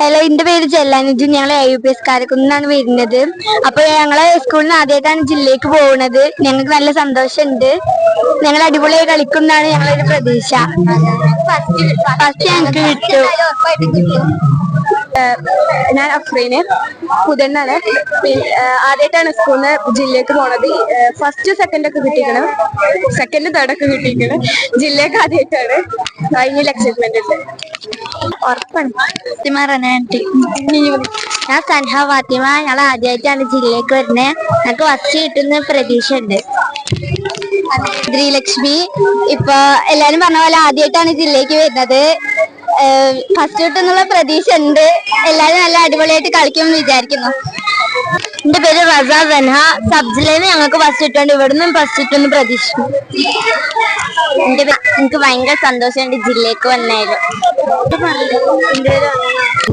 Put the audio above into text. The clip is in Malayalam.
ഹലോ എന്റെ പേര് ജല്ലാനുജു ഞങ്ങൾ എ യു പി എസ് കാരക്കുന്നാണ് വരുന്നത്. അപ്പൊ ഞങ്ങൾ സ്കൂളിൽ നിന്ന് ആദ്യമായിട്ടാണ് ജില്ലയിലേക്ക് പോകുന്നത് ഞങ്ങൾക്ക് നല്ല സന്തോഷമുണ്ട്. ഞങ്ങൾ അടിപൊളിയായി കളിക്കുന്നതാണ് ഞങ്ങളൊരു പ്രതീക്ഷ. ഫസ്റ്റ് ഞങ്ങൾക്ക് കിട്ടും. ഞാൻ അഫ്രീന് പുതന്നാണ് ആദ്യമായിട്ടാണ് സ്കൂളിൽ നിന്ന് ജില്ലയ്ക്ക് പോണത് ഫസ്റ്റ് സെക്കൻഡ് ഒക്കെ കിട്ടിക്കണം സെക്കൻഡ് തേർഡ് ഒക്കെ കിട്ടിയിരിക്കണം. ജില്ലക്ക് ആദ്യമായിട്ടാണ്. കഴിഞ്ഞ എക്സൈറ്റ്മെന്റ് ഉണ്ട് ഉറപ്പാണ്. ഞാൻ സൻഹ ഫാത്തിമ ഞങ്ങൾ ആദ്യമായിട്ടാണ് ജില്ലയിലേക്ക് വരുന്നത് ഞങ്ങൾക്ക് ഫസ്റ്റ് കിട്ടുന്ന പ്രതീക്ഷ ഉണ്ട് ശ്രീലക്ഷ്മി ഇപ്പൊ എല്ലാരും പറഞ്ഞ പോലെ ആദ്യമായിട്ടാണ് ജില്ലയിലേക്ക് വരുന്നത്. ഫസ്റ്റ് കിട്ടുന്നുള്ള പ്രതീക്ഷ ഉണ്ട്. എല്ലാരും നല്ല അടിപൊളിയായിട്ട് കളിക്കുമെന്ന് വിചാരിക്കുന്നു. എന്റെ പേര് റസ സൻഹ. സബ് ജില്ലയിൽ നിന്ന് ഞങ്ങൾക്ക് ഫസ്റ്റ് കിട്ടുന്നുണ്ട് ഇവിടുന്ന് ഫസ്റ്റ് കിട്ടുമെന്ന് പ്രതീക്ഷിക്കുന്നു. എന്റെ എനിക്ക് ഭയങ്കര സന്തോഷമുണ്ട് ജില്ലയ്ക്ക് വന്നായിരുന്നു.